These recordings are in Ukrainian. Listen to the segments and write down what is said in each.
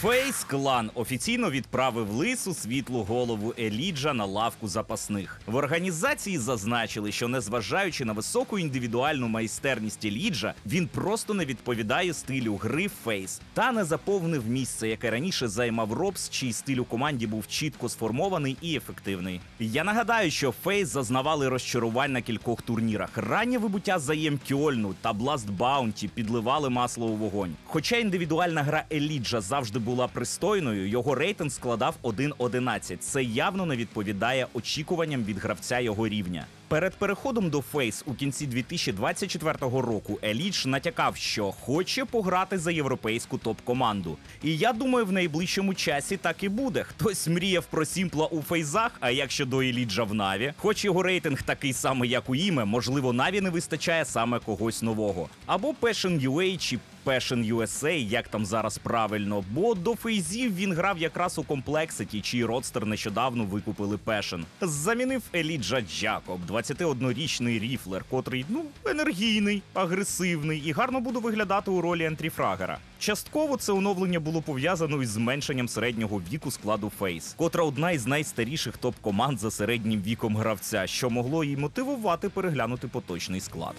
Фейс Клан офіційно відправив лису світлу голову Еліджа на лавку запасних. В організації зазначили, що незважаючи на високу індивідуальну майстерність Еліджа, він просто не відповідає стилю гри Фейс та не заповнив місце, яке раніше займав Робс, чий стиль у команді був чітко сформований і ефективний. Я нагадаю, що Фейс зазнавали розчарувань на кількох турнірах. Раннє вибуття заєм Кьольну та Бласт Баунті підливали масло у вогонь. Хоча індивідуальна гра Еліджа завжди була пристойною, його рейтинг складав 1.11. Це явно не відповідає очікуванням від гравця його рівня. Перед переходом до Фейс у кінці 2024 року Елідж натякав, що хоче пограти за європейську топ-команду. І я думаю, в найближчому часі так і буде. Хтось мріяв про Сімпла у фейзах, а як щодо Еліджа в Наві, хоч його рейтинг такий самий, як у Іме, можливо, Наві не вистачає саме когось нового. Або Passion UA чи Passion USA, як там зараз правильно, бо до фейзів він грав якраз у комплекситі, чий родстер нещодавно викупили Passion. Замінив Еліджа Джакоб, 21-річний ріфлер, котрий ну енергійний, агресивний і гарно буде виглядати у ролі ентріфрагера. Частково це оновлення було пов'язано із зменшенням середнього віку складу Фейс, котра одна із найстаріших топ-команд за середнім віком гравця, що могло їй мотивувати переглянути поточний склад.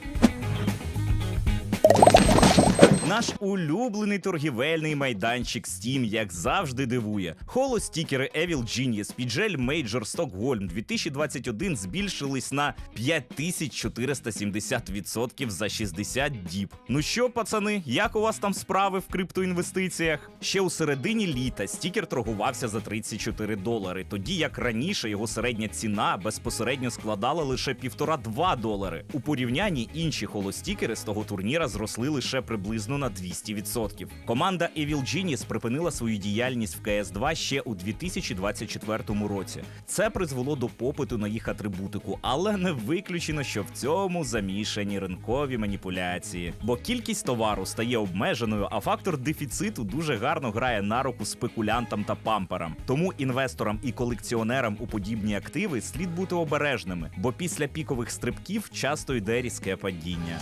Наш улюблений торгівельний майданчик Steam, як завжди, дивує. Холостікери Evil Genius, Піджель Major Stockholm 2021 збільшились на 5470% за 60 діб. Ну що, пацани, як у вас там справи в криптоінвестиціях? Ще у середині літа стікер торгувався за 34 долари, тоді як раніше його середня ціна безпосередньо складала лише 1,5-2 долари. У порівнянні інші холостікери з того турніра зросли лише приблизно на 200%. Команда Evil Genius припинила свою діяльність в CS2 ще у 2024 році. Це призвело до попиту на їх атрибутику, але не виключено, що в цьому замішані ринкові маніпуляції. Бо кількість товару стає обмеженою, а фактор дефіциту дуже гарно грає на руку спекулянтам та памперам. Тому інвесторам і колекціонерам у подібні активи слід бути обережними, бо після пікових стрибків часто йде різке падіння.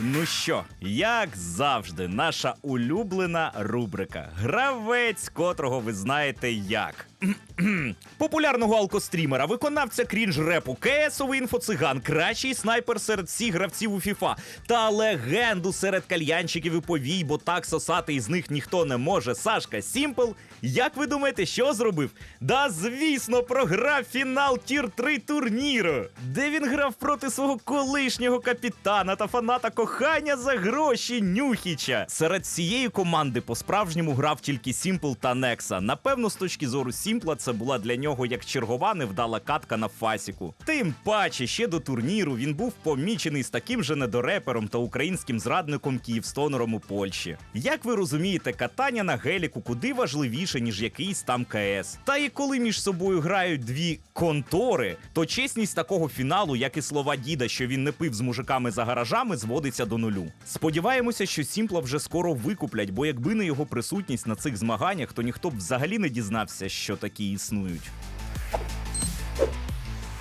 Ну що, як завжди, наша улюблена рубрика Гравець, котрого ви знаєте як. Популярного алкострімера, виконавця крінж репу, КСовий інфоциган, кращий снайпер серед всіх гравців у FIFA та легенду серед кальянчиків і повій, бо так сосати із них ніхто не може. Сашка Сімпл. Як ви думаєте, що зробив? Да, звісно, програв фінал тір 3 турніру, де він грав проти свого колишнього капітана та фаната кохання за гроші Нюхіча. Серед всієї команди по-справжньому грав тільки Сімпл та Некса. Напевно, з точки зору Сімпла, це була для нього як чергова невдала катка на фасіку. Тим паче, ще до турніру він був помічений з таким же недорепером та українським зрадником Київстонером у Польщі. Як ви розумієте, катання на геліку куди важливіше, ніж якийсь там КС. Та і коли між собою грають дві контори, то чесність такого фіналу, як і слова діда, що він не пив з мужиками за гаражами, зводиться до нулю. Сподіваємося, що Сімпла вже скоро викуплять, бо якби не його присутність на цих змаганнях, то ніхто б взагалі не дізнався, що такі існують.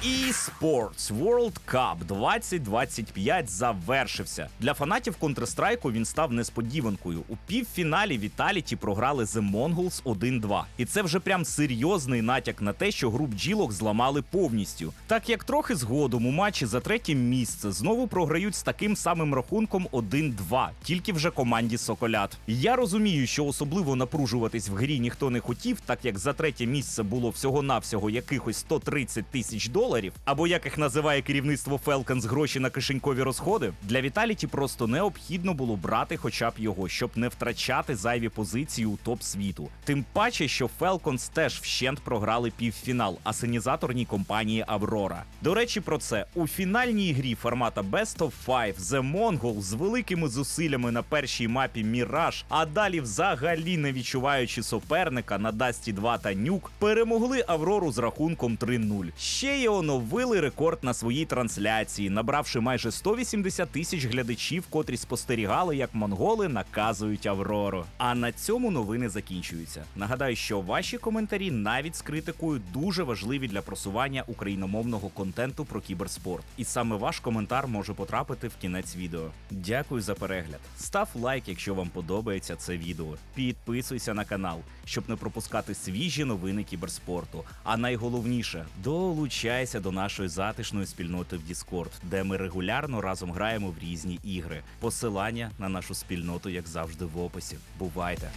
eSports World Cup 2025 завершився. Для фанатів Counter-Strike він став несподіванкою. У півфіналі Vitality програли The Mongols 1-2. І це вже прям серйозний натяк на те, що груп джілок зламали повністю. Так як трохи згодом у матчі за третє місце знову програють з таким самим рахунком 1-2, тільки вже команді Соколят. Я розумію, що особливо напружуватись в грі ніхто не хотів, так як за третє місце було всього-навсього якихось 130 тисяч доларів, або як їх називає керівництво Falcons гроші на кишенькові розходи. Для Віталіті просто необхідно було брати хоча б його, щоб не втрачати зайві позиції у топ світу. Тим паче, що Falcons теж вщент програли півфінал асенізаторній компанії Аврора. До речі, про це у фінальній грі формата Best of Five The Mongol з великими зусиллями на першій мапі Міраж, а далі взагалі не відчуваючи суперника на Дасті 2 та Нюк, перемогли Аврору з рахунком 3-0. Ще є встановили рекорд на своїй трансляції, набравши майже 180 тисяч глядачів, котрі спостерігали, як монголи наказують Аврору. А на цьому новини закінчуються. Нагадаю, що ваші коментарі навіть з критикою дуже важливі для просування україномовного контенту про кіберспорт. І саме ваш коментар може потрапити в кінець відео. Дякую за перегляд. Став лайк, якщо вам подобається це відео. Підписуйся на канал, щоб не пропускати свіжі новини кіберспорту. А найголовніше долучайся до нашої затишної спільноти в Discord, де ми регулярно разом граємо в різні ігри. Посилання на нашу спільноту, як завжди, в описі. Бувайте!